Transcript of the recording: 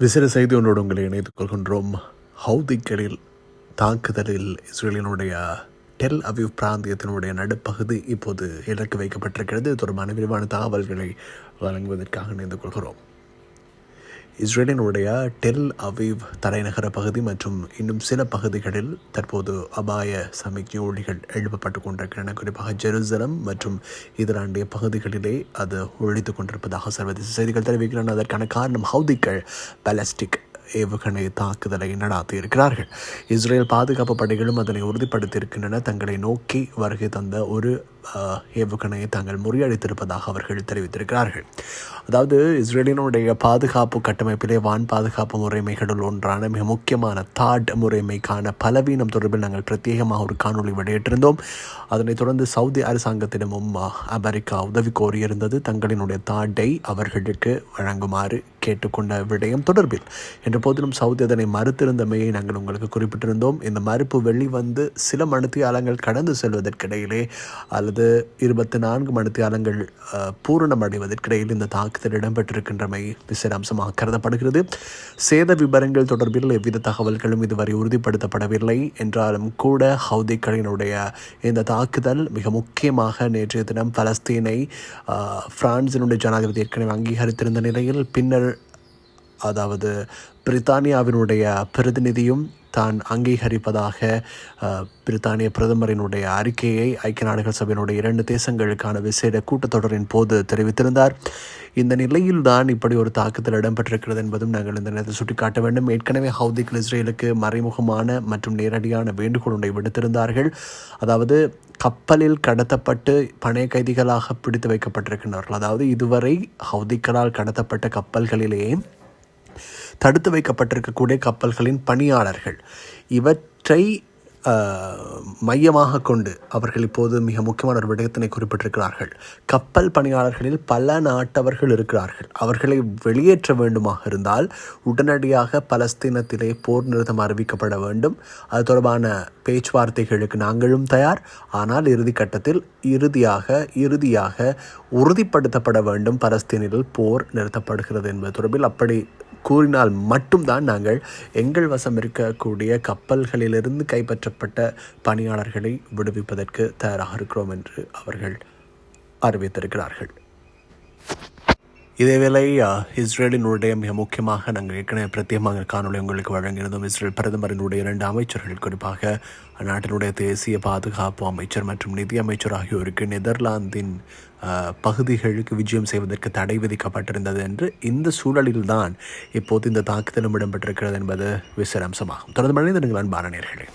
விசிற செய்தி ஒன்றோடு உங்களை இணைத்துக் கொள்கின்றோம். ஹவுதிகளில் தாக்குதலில் இஸ்ரேலினுடைய டெல் அவிவ் பிராந்தியத்தினுடைய நடுப்பகுதி இப்போது இலக்கு வைக்கப்பட்டிருக்கிறது. தொடர்பான விரிவான தகவல்களை வழங்குவதற்காக இணைந்து கொள்கிறோம். இஸ்ரேலினுடைய டெல் அவிவ் தலைநகர பகுதி மற்றும் இன்னும் சில பகுதிகளில் தற்போது அபாய சமிக்ஞை ஒளிகள் எழுப்பப்பட்டு கொண்டிருக்கின்றன. குறிப்பாக ஜெருசலம் மற்றும் இதராண்டிய பகுதிகளிலே அது ஒழித்துக் கொண்டிருப்பதாக சர்வதேச செய்திகள் தெரிவிக்கின்றன. அதற்கான காரணம் ஹவுதிக்கள் பாலஸ்டிக் ஏவுகணை தாக்குதலை நடாத்தியிருக்கிறார்கள். இஸ்ரேல் பாதுகாப்பு படைகளும் அதனை உறுதிப்படுத்தியிருக்கின்றன. தங்களை நோக்கி வருகை தந்த ஒரு ஏவுகணையை தாங்கள் முறியடித்திருப்பதாக அவர்கள் தெரிவித்திருக்கிறார்கள். அதாவது இஸ்ரேலினுடைய பாதுகாப்பு கட்டமைப்பிலே வான் பாதுகாப்பு முறைமைகளுள் ஒன்றான மிக முக்கியமான தாட் முறைமைக்கான பலவீனம் தொடர்பில் நாங்கள் பிரத்யேகமாக ஒரு காணொலி வெளியிட்டிருந்தோம். அதனைத் தொடர்ந்து சவுதி அரசாங்கத்திடமும் அமெரிக்கா உதவி கோரியிருந்தது. தங்களினுடைய தாட்டை அவர்களுக்கு வழங்குமாறு கேட்டுக்கொண்ட விடயம் தொடர்பில். என்ற போதிலும் சவுதி அதனை மறுத்திருந்தமையை நாங்கள் உங்களுக்கு குறிப்பிட்டிருந்தோம். இந்த மறுப்பு வெளிவந்து சில மணித்தியாலங்கள் கடந்து செல்வதற்கிடையிலே அல்லது இருபத்தி நான்கு மணித்தியாலங்கள் அஹ், பூரணமடைவதற்கிடையில் இந்த தாக்குதல் இடம்பெற்றிருக்கின்றமை விசேட அம்சமாக கருதப்படுகிறது. சேத விபரங்கள் தொடர்பில் எவ்வித தகவல்களும் இதுவரை உறுதிப்படுத்தப்படவில்லை. என்றாலும் கூட ஹவுதிக்களினுடைய இந்த தாக்குதல் மிக முக்கியமாக நேற்றைய தினம் பலஸ்தீனை பிரான்சினுடைய ஜனாதிபதி ஏற்கனவே அங்கீகரித்திருந்த நிலையில் பின்னர் அதாவது பிரித்தானியாவினுடைய பிரதிநிதியும் தான் அங்கீகரிப்பதாக பிரித்தானிய பிரதமரினுடைய அறிக்கையை ஐக்கிய நாடுகள் சபையினுடைய இரண்டு தேசங்களுக்கான விசேட கூட்டத்தொடரின் போது தெரிவித்திருந்தார். இந்த நிலையில் தான் இப்படி ஒரு தாக்குதல் இடம்பெற்றிருக்கிறது என்பதும் நாங்கள் இந்த நேரத்தில் சுட்டிக்காட்ட வேண்டும். ஏற்கனவே ஹவுதிகள் இஸ்ரேலுக்கு மறைமுகமான மற்றும் நேரடியான வேண்டுகோள் ஒன்றை விடுத்திருந்தார்கள். அதாவது கப்பலில் கடத்தப்பட்டு பணைய கைதிகளாக பிடித்து வைக்கப்பட்டிருக்கின்றார்கள் அதாவது இதுவரை ஹவுதிக்களால் கடத்தப்பட்ட கப்பல்களிலேயே தடுத்து வைக்கப்பட்டிருக்கக்கூடிய கப்பல்களின் பணியாளர்கள். இவற்றை மையமாக கொண்டு அவர்கள் இப்போது மிக முக்கியமான ஒரு விடயத்தினை குறிப்பிட்டிருக்கிறார்கள். கப்பல் பணியாளர்களில் பல நாட்டவர்கள் இருக்கிறார்கள். அவர்களை வெளியேற்ற வேண்டுமாக இருந்தால் உடனடியாக பலஸ்தீனத்திலே போர் நிறுத்தம் அறிவிக்கப்பட வேண்டும். அது தொடர்பான பேச்சுவார்த்தைகளுக்கு நாங்களும் தயார். ஆனால் இறுதி கட்டத்தில் இறுதியாக இறுதியாக உறுதிப்படுத்தப்பட வேண்டும். பலஸ்தீனில் போர் நிறுத்தப்படுகிறது என்பது தொடர்பில் அப்படி கூறினால் மட்டும்தான் நாங்கள் எங்கள் வசம் இருக்கக்கூடிய கப்பல்களிலிருந்து கைப்பற்ற மேற்பட்ட பணியாளர்களை விடுவிப்பதற்கு தயாராக இருக்கிறோம் என்று அவர்கள் அறிவித்திருக்கிறார்கள். இதேவேளை இஸ்ரேலின் இஸ்ரேலினுடைய மிக முக்கியமாக நாங்கள் ஏற்கனவே பிரத்யேகமாக காணொலி உங்களுக்கு வழங்கியிருந்தோம். இஸ்ரேல் பிரதமரினுடைய இரண்டு அமைச்சர்கள் குறிப்பாக அந்நாட்டினுடைய தேசிய பாதுகாப்பு அமைச்சர் மற்றும் நிதி அமைச்சர் ஆகியோருக்கு நெதர்லாந்தின் பகுதிகளுக்கு விஜயம் செய்வதற்கு தடை விதிக்கப்பட்டிருந்தது என்று இந்த சூழலில்தான் இப்போது இந்த தாக்குதலும் இடம்பெற்றிருக்கிறது என்பது விசேட அம்சமாகும். தொடர்ந்து மனிதர்கள் அன்பான நேர்களே.